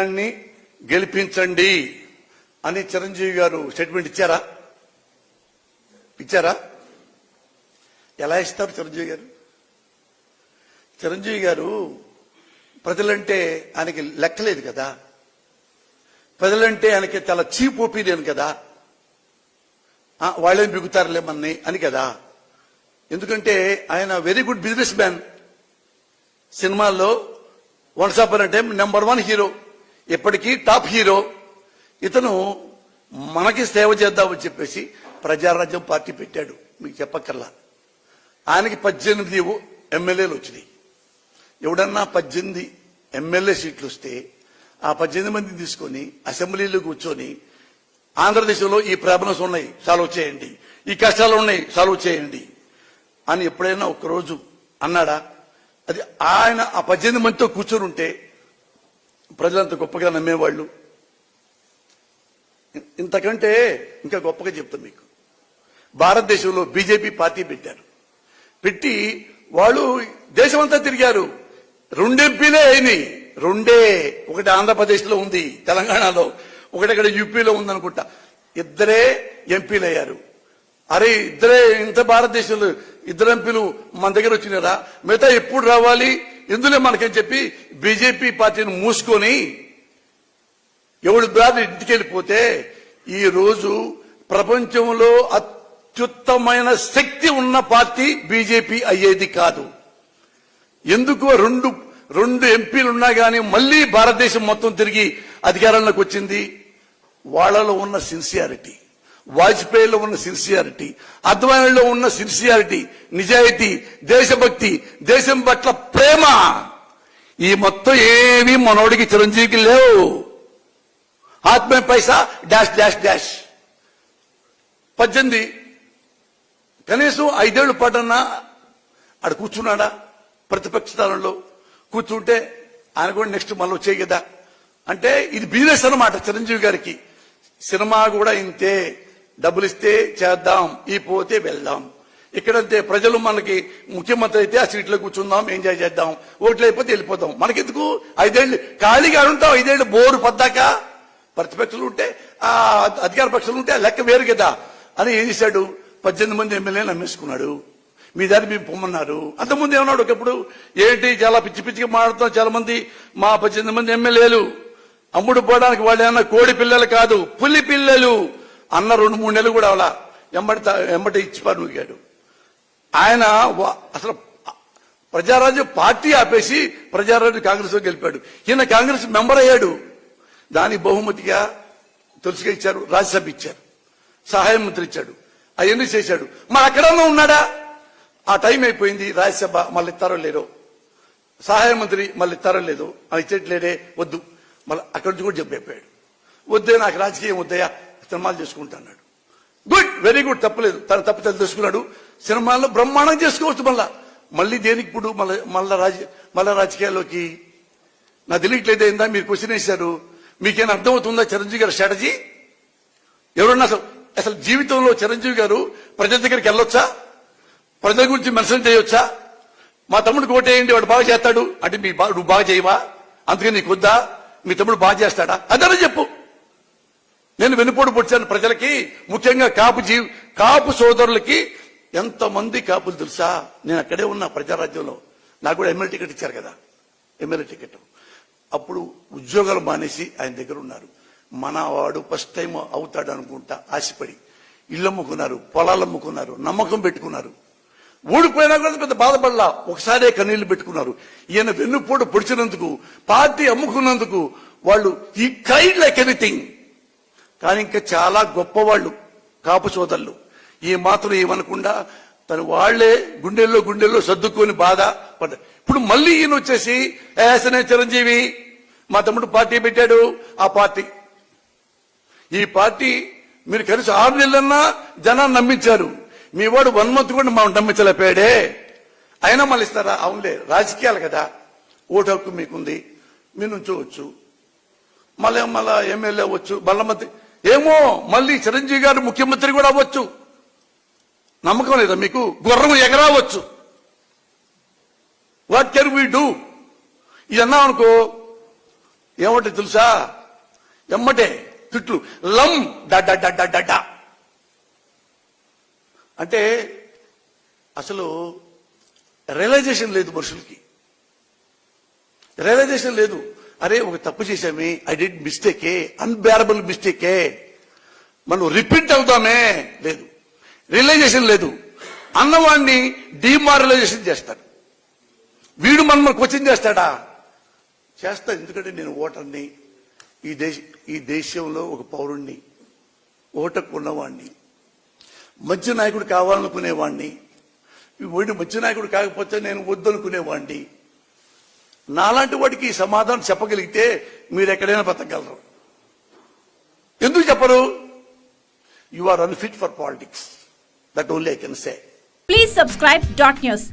దాన్ని గెలిపించండి అని చిరంజీవి గారు స్టేట్మెంట్ ఇచ్చారా? ఇచ్చారా? ఎలా ఇస్తారు చిరంజీవి గారు? చిరంజీవి గారు ప్రజలంటే ఆయనకి లెక్కలేదు కదా. ప్రజలంటే ఆయనకి చాలా చీప్ ఒపీనియన్ కదా. ఆ, వాళ్ళేం బిగుతారులే మనని అని కదా. ఎందుకంటే ఆయన వెరీ గుడ్ బిజినెస్ మ్యాన్. సినిమాల్లో once up time number one hero. ఇప్పటికీ టాప్ హీరో. ఇతను మనకి సేవ చేద్దామని చెప్పేసి ప్రజారాజ్యం పార్టీ పెట్టాడు. మీకు చెప్పక్కర్లా. ఆయనకి పద్దెనిమిది ఎమ్మెల్యేలు వచ్చినాయి. ఎవడన్నా పద్దెనిమిది ఎమ్మెల్యే సీట్లు వస్తే ఆ పద్దెనిమిది మందిని తీసుకొని అసెంబ్లీలో కూర్చొని ఆంధ్రదేశంలో ఈ ప్రాబ్లమ్స్ ఉన్నాయి సాల్వ్ చేయండి. ఈ కష్టాలు ఉన్నాయి సాల్వ్ చేయండి. అని ఎప్పుడైనా ఒకరోజు అన్నాడా? అది ఆయన ఆ పద్దెనిమిది మందితో కూర్చొని ఉంటే ప్రజలంత గొప్పగా నమ్మేవాళ్ళు. ఇంతకంటే ఇంకా గొప్పగా చెప్తాను మీకు. భారతదేశంలో బీజేపీ పార్టీ పెట్టారు. పెట్టి వాళ్ళు దేశమంతా తిరిగారు. రెండు ఎంపీలే అయినాయి. రెండే. ఒకటి ఆంధ్రప్రదేశ్లో ఉంది తెలంగాణలో. ఒకటి ఇక్కడ యూపీలో ఉందనుకుంటా. ఇద్దరే ఎంపీలు అయ్యారు అరే ఇద్దరే ఇంత భారతదేశంలో ఇద్దరు ఎంపీలు మన దగ్గర వచ్చినారా? మిగతా ఎప్పుడు రావాలి? ఇందులో మనకేం చెప్పి బీజేపీ పార్టీని మూసుకొని ఎవడు దారి ఇంటికి వెళ్ళిపోతే ఈ రోజు ప్రపంచంలో అత్యుత్తమైన శక్తి ఉన్న పార్టీ బీజేపీ అయ్యేది కాదు. ఎందుకు రెండు రెండు ఎంపీలు ఉన్నా గానీ మళ్ళీ భారతదేశం మొత్తం తిరిగి అధికారంలోకి వచ్చింది? వాళ్ళలో ఉన్న సిన్సియారిటీ. వాజ్పేయిలో ఉన్న సిన్సియారిటీ అద్వానీలో ఉన్న సిన్సియారిటీ నిజాయితీ దేశభక్తి దేశం పట్ల ప్రేమ ఈ మొత్తం ఏమీ మనోడికి చిరంజీవికి లేవు. ఆత్మే పైసా డాష్ డాష్ డాష్. పద్దెనిమిది. కనీసం ఐదేళ్ళ పాటన్నా ఆడ కూర్చున్నాడా ప్రతిపక్ష స్థానంలో? కూర్చుంటే ఆయన కూడా నెక్స్ట్ మళ్ళీ వచ్చాయి కదా. అంటే ఇది బిజినెస్ అనమాట చిరంజీవి గారికి. సినిమా కూడా ఇంతే. డబ్బులు ఇస్తే చేద్దాం ఈ పోతే వెళ్దాం. ఇక్కడంతే ప్రజలు మనకి ముఖ్యమంత్రి అయితే ఆ సీట్లో కూర్చుందాం ఎంజాయ్ చేద్దాం ఓట్లు అయిపోతే వెళ్ళిపోతాం. మనకెందుకు? ఐదేళ్ళు ఖాళీగా ఉంటాం ఐదేళ్ళు బోరు పద్దాక ప్రతిపక్షాలు ఉంటే ఆ అధికార పక్షాలు ఉంటే ఆ లెక్క వేరు కదా అని ఏం చేశాడు? పద్దెనిమిది మంది ఎమ్మెల్యేలు నమ్మేసుకున్నాడు. మీ దారి మేము పొమ్మన్నారు. అంతకుముందు ఏమన్నాడు ఒకప్పుడు? ఏంటి చాలా పిచ్చి పిచ్చిగా మాట్లాడుతాం చాలా మంది మా పద్దెనిమిది మంది ఎమ్మెల్యేలు. అమ్ముడు పోవడానికి వాళ్ళు ఏమన్నా కోడి పిల్లలు కాదు పులి పిల్లలు. అన్న రెండు మూడు నెలలు కూడా అలా ఎంబడి ఎంబటి ఇచ్చి పనుగాడు ఆయన అసలు ప్రజారాజ్యం పార్టీ ఆపేసి ప్రజారాజ్యం కాంగ్రెస్లో గెలిపాడు. ఈయన కాంగ్రెస్ మెంబర్ అయ్యాడు. దాని బహుమతిగా తులసిగా ఇచ్చారు రాజ్యసభ ఇచ్చారు. సహాయ మంత్రి ఇచ్చాడు అవన్నీ చేశాడు. మరి అక్కడన్నా ఉన్నాడా? ఆ టైం అయిపోయింది రాజ్యసభ మళ్ళీ ఇస్తారో లేదో సహాయ మంత్రి మళ్ళీ ఇస్తారో లేదో అది ఇచ్చేట్లేదే వద్దు. మళ్ళీ అక్కడి నుంచి కూడా చెప్పాడు వద్దే నాకు రాజకీయం వద్దయా సినిమాలు చేసుకుంటా అన్నాడు. గుడ్ వెరీ గుడ్ తప్పలేదు. తన తప్పితే తెలుసుకున్నాడు. సినిమాల్లో బ్రహ్మాండం చేసుకోవచ్చు మళ్ళా. మళ్ళీ దేనికి ఇప్పుడు మళ్ళీ మళ్ళా రాజ మళ్ళా రాజకీయాల్లోకి? నా తెలియట్లేదు ఏందా? మీరు క్వశ్చన్ వేశారు. మీకేమైనా అర్థమవుతుందా చిరంజీవి గారి స్ట్రాటజీ ఎవరన్నా అసలు అసలు జీవితంలో చిరంజీవి గారు ప్రజల దగ్గరికి వెళ్ళొచ్చా? ప్రజల గురించి మెన్షన్ చేయొచ్చా? మా తమ్ముడు ఓటేయండి వాడు బాగా చేస్తాడు. అంటే మీ నువ్వు బాగా చేయవా? అందుకని నీకు వద్దా మీ తమ్ముడు బాగా చేస్తాడా? అదే చెప్పు? నేను వెనుపోటు పొడిచాను ప్రజలకి ముఖ్యంగా కాపు జీవి కాపు సోదరులకి. ఎంతమంది కాపులు తెలుసా? నేను అక్కడే ఉన్నా ప్రజారాజ్యంలో. నాకు కూడా ఎమ్మెల్యే టికెట్ ఇచ్చారు కదా. MLA ticket. అప్పుడు ఉద్యోగాలు మానేసి ఆయన దగ్గర ఉన్నారు. మన వాడు ఫస్ట్ టైం అవుతాడు అనుకుంటా ఆశపడి. ఇల్లు అమ్ముకున్నారు పొలాలు అమ్ముకున్నారు నమ్మకం పెట్టుకున్నారు. ఓడిపోయినా కూడా పెద్ద బాధపడలా. ఒకసారే కన్నీళ్ళు పెట్టుకున్నారు. ఈయన వెన్నుపోటు పొడిచినందుకు పార్టీ అమ్ముకున్నందుకు వాళ్ళు ఈ కైడ్ లైక్ ఎనీథింగ్ కానీ ఇంకా చాలా గొప్పవాళ్ళు కాపు సోదరులు. ఈ మాత్రం ఏమనకుండా తను వాళ్ళే గుండెల్లో గుండెల్లో సర్దుకొని బాధ పడ్డ ఇప్పుడు మళ్ళీ ఈయన వచ్చేసి ఏసనే చిరంజీవి మా తమ్ముడు పార్టీ పెట్టాడు ఆ పార్టీ. ఈ పార్టీ మీరు కలిసి ఆరు నెలలన్నా జనాన్ని నమ్మించారు. మీ వాడు వన్ మంత్ కూడా మా నమ్మించలేపాడే. అయినా మళ్ళీ ఇస్తారా? అవునులే రాజకీయాలు కదా. ఓటు హక్కు మీకుంది మీరు నుంచోవచ్చు మళ్ళీ మళ్ళా ఎమ్మెల్యే అవ్వచ్చు మళ్ళా ఏమో మళ్ళీ చిరంజీవి గారు ముఖ్యమంత్రి కూడా అవ్వచ్చు. నమ్మకం లేదా మీకు? గుర్రం ఎగరావచ్చు. వాట్ కెన్ వీ డూ ఇది అన్నాం అనుకో. ఏమంటే తెలుసా? ఎమ్మటే తిట్లు. లం డడ్డ డడ్డ అంటే అసలు రియలైజేషన్ లేదు మనుషులకి. రియలైజేషన్ లేదు. అరే ఒక తప్పు చేశామే. ఐ డిడ్ మిస్టేకే అన్బేరబుల్ మిస్టేకే మనం రిపీట్ అవుతామే లేదు. రియలైజేషన్ లేదు. అన్నవాడిని డిమారలైజేషన్ చేస్తాడు. వీడు మనం క్వశ్చన్ చేస్తాడా? చేస్తా ఎందుకంటే నేను ఓటర్ని. ఈ దేశ ఈ దేశంలో ఒక పౌరుణ్ణి ఓటకు ఉన్నవాణ్ణి మంచి నాయకుడు కావాలనుకునేవాణ్ణి. వీడు మంచి నాయకుడు కాకపోతే నేను వద్దనుకునేవాణ్ణి. నాలాంటి వాడికి ఈ సమాధానం చెప్పగలిగితే మీరు ఎక్కడైనా బతకగలరు. ఎందుకు చెప్పరు? You are unfit for politics that only I can say please subscribe dot news